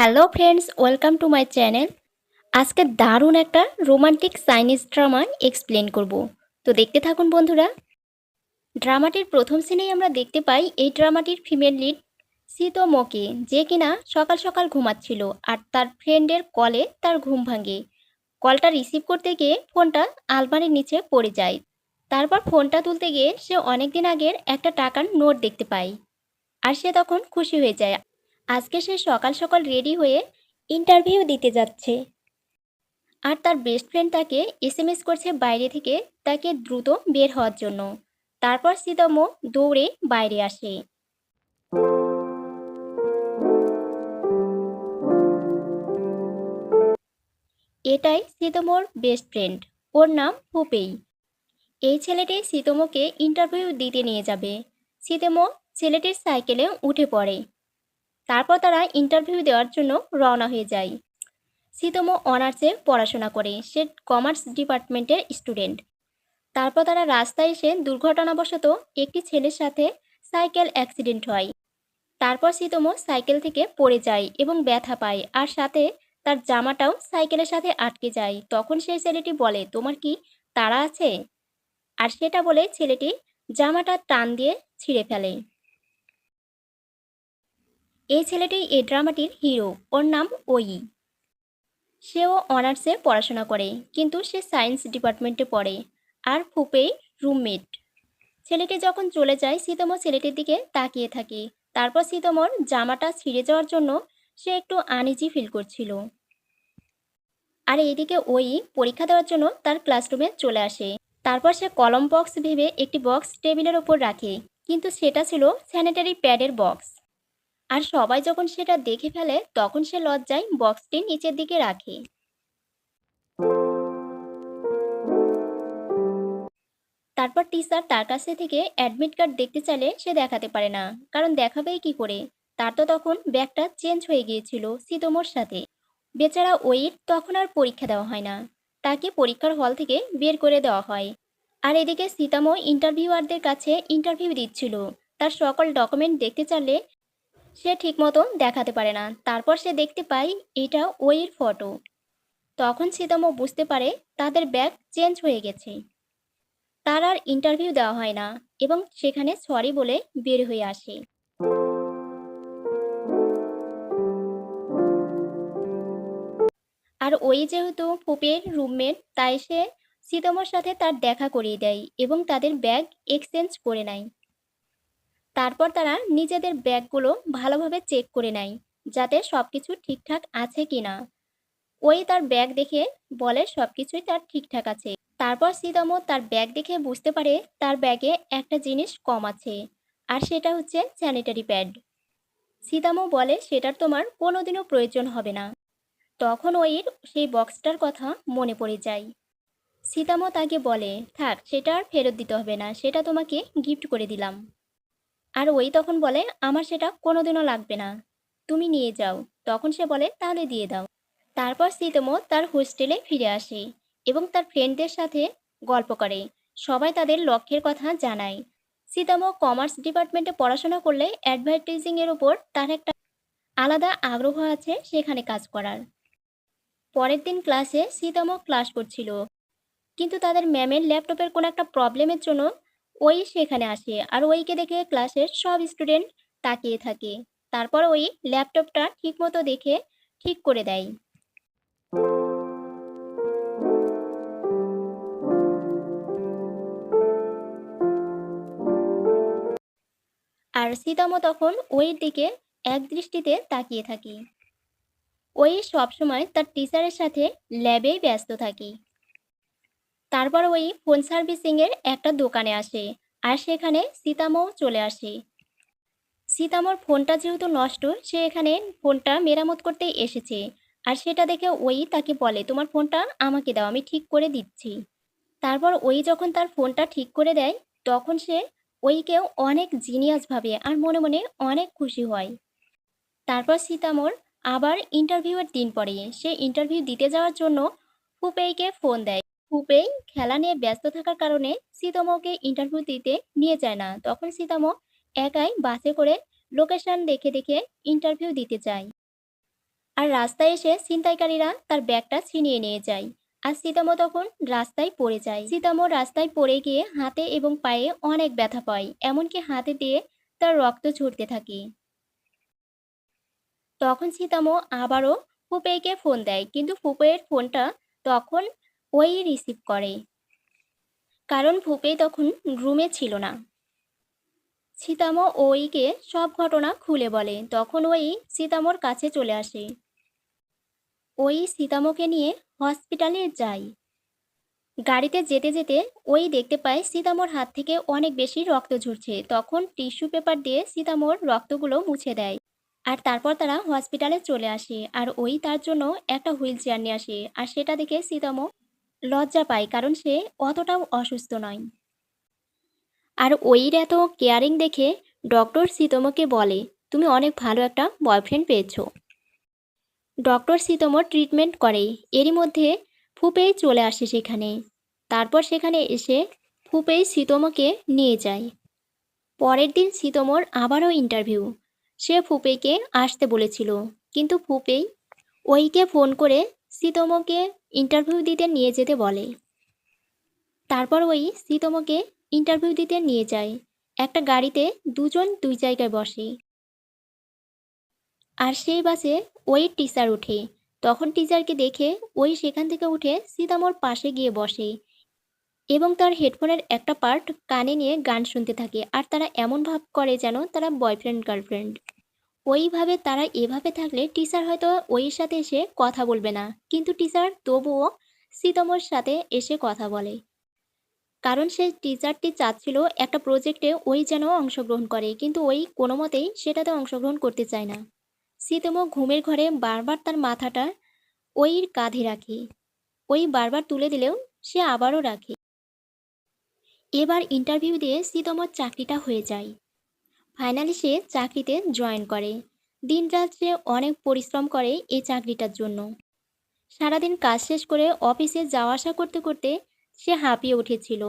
Hello friends, welcome to my channel. আজকে দারুণ একটা রোমান্টিক চাইনিজ ড্রামা এক্সপ্লেন করব। তো দেখতে থাকুন বন্ধুরা। ড্রামাটির প্রথম সিনেই আমরা দেখতে পাই এই ড্রামাটির ফিমেল লিড সিতোমোকে, যে কিনা সকাল সকাল ঘুমাচ্ছিল আর তার ফ্রেন্ডের কলে তার ঘুম ভাঙে। কলটা রিসিভ করতে গিয়ে ফোনটা আলমারির নিচে পড়ে যায়। তারপর ফোনটা তুলতে গিয়ে সে অনেক দিন আগের একটা টাকার নোট দেখতে পায়। আর সে তখন খুশি হয়ে যায়। আজকে সে সকাল সকাল রেডি হয়ে ইন্টারভিউ দিতে যাচ্ছে। আর তার বেস্ট ফ্রেন্ড তাকে এসএমএস করছে বাইরে থেকে, তাকে দ্রুত বের হওয়ার জন্য। তারপর সীতম দৌড়ে বাইরে আসে। এটাই সীতমোর বেস্ট ফ্রেন্ড ওর নাম হুপেই এই ছেলেটি সীতমকে ইন্টারভিউ দিতে নিয়ে যাবে। সীতমো ছেলেটির সাইকেলে উঠে পড়ে। তারপর তারা ইন্টারভিউ দেওয়ার জন্য রওনা হয়ে যায়। সীতম অনার্সে পড়াশোনা করে, সে কমার্স ডিপার্টমেন্টের স্টুডেন্ট তারপর তারা রাস্তায় এসে দুর্ঘটনাবশত একটি ছেলের সাথে সাইকেল অ্যাক্সিডেন্ট হয়। তারপর সীতম সাইকেল থেকে পড়ে যায় এবং ব্যথা পায় আর সাথে তার জামাটাও সাইকেলের সাথে আটকে যায়। তখন সেই ছেলেটি বলে, তোমার কি তাড়া আছে? আর সেটা বলে ছেলেটি জামাটা টান দিয়ে ছিঁড়ে ফেলে। এই ছেলেটি এই ড্রামাটির হিরো। ওর নাম ওই। সেও অনার্সে পড়াশোনা করে, কিন্তু সে সায়েন্স ডিপার্টমেন্টে পড়ে আর ফুপেই রুমমেট। ছেলেটি যখন চলে যায় সীতম ছেলেটির দিকে তাকিয়ে থাকে। তারপর সীতমর জামাটা ছিঁড়ে যাওয়ার জন্য সে একটু আনিজি ফিল করছিল। আর এইদিকে ওই পরীক্ষা দেওয়ার জন্য তার ক্লাসরুমে চলে আসে। তারপর সে কলম বক্স ভেবে একটি বক্স টেবিলের ওপর রাখে, কিন্তু সেটা ছিল স্যানিটারি প্যাডের বক্স। আর সবাই যখন সেটা দেখে ফেলে, তখন সে লজ্জায় বক্সটি নিচের দিকে রাখে। তারপর টিচার তার কাছে থেকে অ্যাডমিট কার্ড দেখতে চাইলে সে দেখাতে পারে না, কারণ দেখাবেই কি করে? তার তো তখন ব্যাগটা চেঞ্জ হয়ে গিয়েছিল সিতমোর সাথে। বেচারা ওইর তখন আর পরীক্ষা দেওয়া হয় না। তাকে পরীক্ষার হল থেকে বের করে দেওয়া হয়। আর এদিকে সীতামো ইন্টারভিউয়ারদের কাছে ইন্টারভিউ দিচ্ছিল। তার সকল ডকুমেন্ট দেখতে চাইলে সে ঠিকমতো দেখাতে পারে না। তারপর সে দেখতে পায় এটা ওইয়ের ফটো তখন সীতামো বুঝতে পারে তাদের ব্যাগ চেঞ্জ হয়ে গেছে। তার আর ইন্টারভিউ দেওয়া হয় না এবং সেখানে সরি বলে বের হয়ে আসে। আর ওই যেহেতু ফুপের রুমমেট তাই সে সীতামোর সাথে তার দেখা করিয়ে দেয় এবং তাদের ব্যাগ এক্সচেঞ্জ করে নেয়। তারপর তারা নিজেদের ব্যাগগুলো ভালোভাবে চেক করে নেয়, যাতে সব কিছু ঠিকঠাক আছে কি না ওই তার ব্যাগ দেখে বলে সব কিছুই তার ঠিকঠাক আছে। তারপর সীতামো তার ব্যাগ দেখে বুঝতে পারে তার ব্যাগে একটা জিনিস কম আছে, আর সেটা হচ্ছে স্যানিটারি প্যাড সীতামো বলে, সেটার তোমার কোনোদিনও প্রয়োজন হবে না। তখন ওইর সেই বক্সটার কথা মনে পড়ে যায়। সীতামো তাকে বলে, থাক, সেটা আর ফেরত দিতে হবে না, সেটা তোমাকে গিফট করে দিলাম। আর ওই তখন বলে, আমার সেটা কোনোদিনও লাগবে না। তুমি নিয়ে যাও। তখন সে বলে, তাহলে দিয়ে দাও। তারপর সীতমো তার হোস্টেলে ফিরে আসে এবং তার ফ্রেন্ডদের সাথে গল্প করে। সবাই তাদের লক্ষ্যের কথা জানায়। সীতামো কমার্স ডিপার্টমেন্টে পড়াশোনা করলে অ্যাডভার্টাইজিং এর উপর তার একটা আলাদা আগ্রহ আছে সেখানে কাজ করার। পরের দিন ক্লাসে সীতামো ক্লাস করছিল। কিন্তু তাদের ম্যামের ল্যাপটপের কোনো একটা প্রবলেমের জন্য ওই সেখানে আসে। আর ওইকে দেখে ক্লাসের সব স্টুডেন্ট তাকিয়ে থাকে। তারপর ওই ল্যাপটপটা ঠিকমতো দেখে ঠিক করে দেয়। আর সীতামো তখন ওই দিকে এক দৃষ্টিতে তাকিয়ে থাকি। ওই সবসময় তার টিচারের সাথে ল্যাবেই ব্যস্ত থাকি। তারপর ওই ফোন সার্ভিসিংয়ের একটা দোকানে আসে আর সেখানে সীতামও চলে আসে। সীতামর ফোনটা যেহেতু নষ্ট, সে এখানে ফোনটা মেরামত করতে এসেছে। আর সেটা দেখে ওই তাকে বলে, তোমার ফোনটা আমাকে দাও, আমি ঠিক করে দিচ্ছি। তারপর ওই যখন তার ফোনটা ঠিক করে দেয়, তখন সে ওইকেও অনেক জিনিয়াস ভাবে আর মনে মনে অনেক খুশি হয়। তারপর সীতামর আবার ইন্টারভিউয়ের দিন পরে সে ইন্টারভিউ দিতে যাওয়ার জন্য ফুপেইকে ফোন দেয়। ফুপেই খেলা নিয়ে ব্যস্ত থাকার কারণে সীতামকে ইন্টারভিউ দিতে নিয়ে যায় না। তখন সীতাম একাই বাসে করে লোকেশন দেখে দেখে ইন্টারভিউ দিতে যায়। আর রাস্তায় এসে ছিনতাইকারীরা তার ব্যাগটা ছিনিয়ে নিয়ে যায় আর সীতামো তখন রাস্তায় পড়ে যায়। সীতামো রাস্তায় পড়ে গিয়ে হাতে এবং পায়ে অনেক ব্যথা পায়, এমনকি হাতে দিয়ে তার রক্ত ঝরতে থাকে। তখন সীতামো আবারও ফুপেইকে ফোন দেয়, কিন্তু ফুপেইয়ের ফোনটা তখন ওই রিসিভ করে। কারণ ফুপেই তখন রুমে ছিল না। সীতাম ওইকে সব ঘটনা খুলে বলে। তখন ওই সীতামোর কাছে চলে আসে। ওই সীতামোকে নিয়ে হসপিটালে যায়। গাড়িতে যেতে যেতে ওই দেখতে পায় সীতামোর হাত থেকে অনেক বেশি রক্ত ঝরছে। তখন টিস্যু পেপার দিয়ে সীতামোর রক্তগুলো মুছে দেয়। আর তারপর তারা হসপিটালে চলে আসে। আর ওই তার জন্য একটা হুইল চেয়ার নিয়ে আসে। আর সেটা দেখে সীতামো লজ্জা পায় কারণ সে অতটাও অসুস্থ নয়। আর ওইর এত কেয়ারিং দেখে ডক্টর সীতমকে বলে, তুমি অনেক ভালো একটা বয়ফ্রেন্ড পেয়েছ। ডক্টর সীতমর ট্রিটমেন্ট করে। এরই মধ্যে ফুপেই চলে আসে সেখানে। তারপর সেখানে এসে ফুপেই সীতমকে নিয়ে যায়। পরের দিন সীতমর আবারও ইন্টারভিউ সে ফুপেকে আসতে বলেছিল, কিন্তু ফুপেই ওইকে ফোন করে সীতমকে ইন্টারভিউ দিতে নিয়ে যেতে বলে। তারপর ওই সীতমকে ইন্টারভিউ দিতে নিয়ে যায়। একটা গাড়িতে দুজন দুই জায়গায় বসে। আর সেই বাসে ওই টিচার ওঠে তখন টিচারকে দেখে ওই সেখান থেকে উঠে সীতামোর পাশে গিয়ে বসে। এবং তার হেডফোনের একটা পার্ট কানে নিয়ে গান শুনতে থাকে। আর তারা এমন ভাব করে যেন তারা বয়ফ্রেন্ড গার্লফ্রেন্ড ওইভাবে তারা এভাবে থাকলে টিচার হয়তো ওই সাথে এসে কথা বলবে না। কিন্তু টিচার তবুও সীতামোর সাথে এসে কথা বলে। কারণ সে টিচারটি চাচ্ছিল একটা প্রজেক্টে ওই যেন অংশগ্রহণ করে, কিন্তু ওই কোনো মতেই সেটাতে অংশগ্রহণ করতে চায় না। সীতমো ঘুমের ঘরে বারবার তার মাথাটা ওইর কাঁধে রাখে। ওই বারবার তুলে দিলেও সে আবারও রাখে। এবার ইন্টারভিউ দিয়ে সীতমর চাকরিটা হয়ে যায়। ফাইনালি সে চাকরিতে জয়েন করে। দিন রাত সে অনেক পরিশ্রম করে এই চাকরিটার জন্য। সারাদিন কাজ শেষ করে অফিসে যাওয়া আসা করতে করতে সে হাঁপিয়ে উঠেছিল।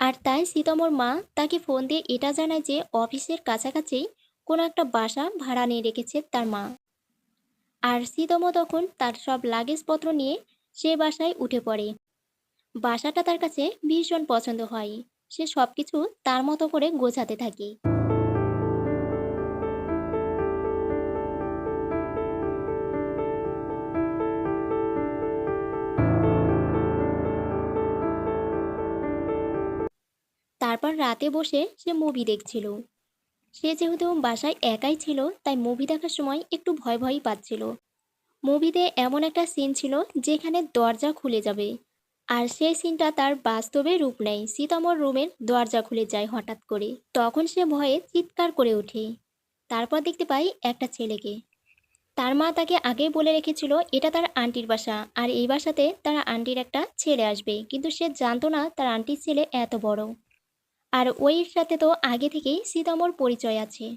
আর তাই সীতমর মা তাকে ফোন দিয়ে এটা জানায় যে অফিসের কাছাকাছি কোনো একটা বাসা ভাড়া নিয়ে রেখেছে তার মা। আর সীতম তখন তার সব লাগেজপত্র নিয়ে সে বাসায় উঠে পড়ে। বাসাটা তার কাছে ভীষণ পছন্দ হয়। সে সব কিছু তার মতো করে গোছাতে থাকে। তারপর রাতে বসে সে মুভি দেখছিল। সে যেহেতু বাসায় একাই ছিল, তাই মুভি দেখার সময় একটু ভয় ভয়ই পাচ্ছিল। মুভিতে এমন একটা সিন ছিল যেখানে দরজা খুলে যাবে। আর সেই সিনটা তার বাস্তবে রূপ নেয়। সীতামর রুমের দরজা খুলে যায় হঠাৎ করে। তখন সে ভয়ে চিৎকার করে ওঠে। তারপর দেখতে পাই একটা ছেলেকে। তার মা তাকে আগেই বলে রেখেছিল, এটা তার আন্টির বাসা। আর এই বাসাতে তার আন্টির একটা ছেলে আসবে। কিন্তু সে জানতো না তার আন্টির ছেলে এত বড়। আর ওইর সাথে তো আগে থেকেই সীতামর পরিচয় আছে।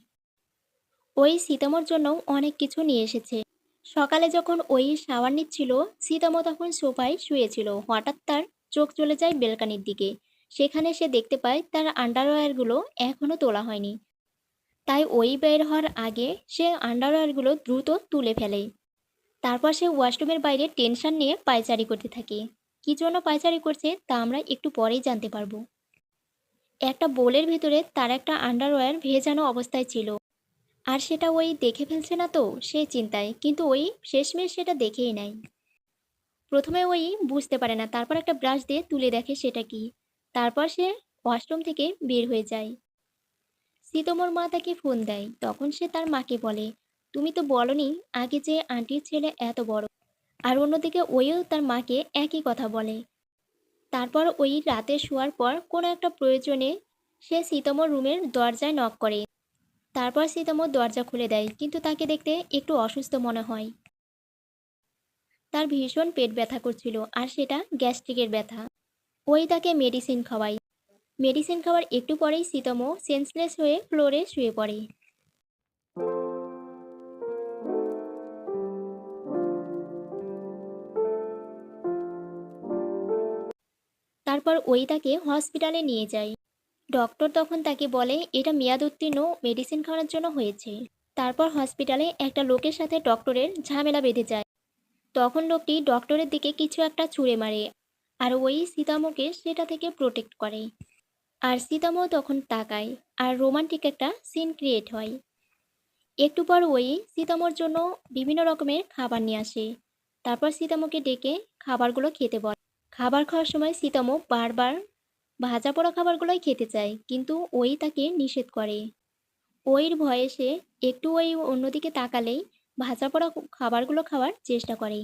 ওই সীতামর জন্য অনেক কিছু নিয়ে এসেছে। সকালে যখন ওই শাওয়ার নিচ্ছিল সীতাম তখন সোফায় শুয়েছিল। হঠাৎ তার চোখ চলে যায় বেলকানির দিকে। সেখানে সে দেখতে পায় তার আন্ডারওয়্যারগুলো এখনও তোলা হয়নি। তাই ওই বের হওয়ার আগে সে আন্ডারওয়্যারগুলো দ্রুত তুলে ফেলে। তারপর সে ওয়াশরুমের বাইরে টেনশন নিয়ে পায়চারি করতে থাকে। কী জন্য পায়চারি করছে তা আমরা একটু পরেই জানতে পারব। একটা বোলের ভেতরে তার একটা আন্ডারওয়্যার ভেজানো অবস্থায় ছিল। আর সেটা ওই দেখে ফেলছে না তো, সে চিন্তায়, কিন্তু ওই শেষমেশ সেটা দেখেই নেয় প্রথমে ওই বুঝতে পারে না, তারপর একটা ব্রাশ দিয়ে তুলে দেখে সেটা কি। তারপর সে ওয়াশরুম থেকে বের হয়ে যায়। সীতমর মা তাকে ফোন দেয়, তখন সে তার মাকে বলে, তুমি তো বলনি, আগে যে আন্টির ছেলে এত বড়। আর অন্যদিকে ওইও তার মাকে একই কথা বলে তারপর ওই রাতে শোয়ার পর কোনো একটা প্রয়োজনে সে সীতমর রুমের দরজায় নক করে। তারপর সীতমর দরজা খুলে দেয়, কিন্তু তাকে দেখতে একটু অসুস্থ মনে হয়। তার ভীষণ পেট ব্যথা করছিল, আর সেটা গ্যাস্ট্রিকের ব্যথা। ওই তাকে মেডিসিন খাওয়ায়। মেডিসিন খাওয়ার একটু পরেই সীতম সেন্সলেস হয়ে ফ্লোরে শুয়ে পড়ে। ওই তাকে হসপিটালে নিয়ে যায়। ডক্টর তখন তাকে বলে, এটা মেয়াদ উত্তীর্ণ মেডিসিন খাওয়ার জন্য হয়েছে। তারপর হসপিটালে একটা লোকের সাথে ডক্টরের ঝামেলা বেঁধে যায়। তখন লোকটি ডক্টরের দিকে কিছু একটা ছুঁড়ে মারে, আর ওই সীতামকে সেটা থেকে প্রোটেক্ট করে। আর সীতামও তখন তাকায়, আর রোমান্টিক একটা সিন ক্রিয়েট হয়। একটু পর ওই সীতামর জন্য বিভিন্ন রকমের খাবার নিয়ে আসে। তারপর সীতামকে ডেকে খাবারগুলো খেতে বলে। খাবার খাওয়ার সময় সীতামো বারবার ভাজা পোড়া খাবারগুলোই খেতে চায়, কিন্তু ওই তাকে নিষেধ করে। ওইর ভয়ে সে একটু ওই অন্যদিকে তাকালেই ভাজা পোড়া খাবারগুলো খাওয়ার চেষ্টা করে।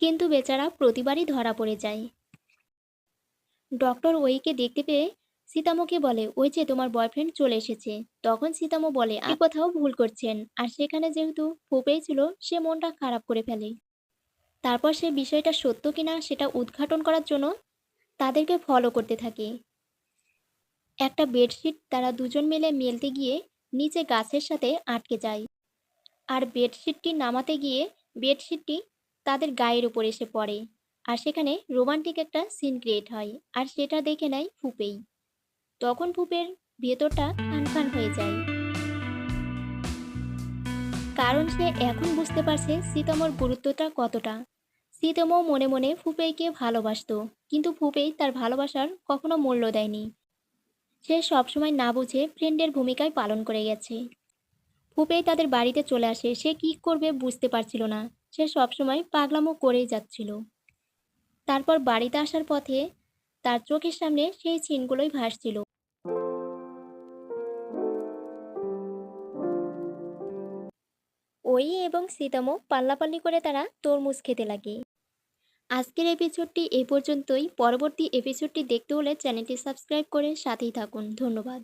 কিন্তু বেচারা প্রতিবারই ধরা পড়ে যায়। ডক্টর ওইকে দেখতে পেয়ে সীতামোকে বলে, ওই যে তোমার বয়ফ্রেন্ড চলে এসেছে। তখন সীতামো বলে আর কোথাও ভুল করছেন। আর সেখানে যেহেতু ফুপেই ছিল, সে মনটা খারাপ করে ফেলে। তারপর সে বিষয়টা সত্য কিনা সেটা উদ্ঘাটন করার জন্য তাদেরকে ফলো করতে থাকে। একটা বেডশিট তারা দুজন মিলে মেলতে গিয়ে নিচে গাছের সাথে আটকে যায়। আর বেডশিটটি নামাতে গিয়ে বেডশিটটি তাদের গায়ের উপর এসে পড়ে। আর সেখানে রোমান্টিক একটা সিন ক্রিয়েট হয় আর সেটা দেখে নেয় ফুপেই। তখন ফুপের ভেতরটা খান খান হয়ে যায়। কারণ সে এখন বুঝতে পারছে সীতামর গুরুত্বটা কতটা। সীতামও মনে মনে ফুপেইকে ভালোবাসতো, কিন্তু ফুপেই তার ভালোবাসার কখনো মূল্য দেয়নি। সে সবসময় না বুঝে ফ্রেন্ডের ভূমিকায় পালন করে গেছে। ফুপেই তাদের বাড়িতে চলে আসে, সে কি করবে বুঝতে পারছিল না। সে সবসময় পাগলামো করেই যাচ্ছিল। তারপর বাড়িতে আসার পথে তার চোখের সামনে সেই চিনগুলোই ভাসছিল। ওই এবং সীতামো পাল্লাপাল্লি করে তারা তরমুজ খেতে লাগে। আজকের এপিসোডটি এই পর্যন্তই। পরবর্তী এপিসোডটি দেখতে হলে চ্যানেলটি সাবস্ক্রাইব করে সাথেই থাকুন। ধন্যবাদ।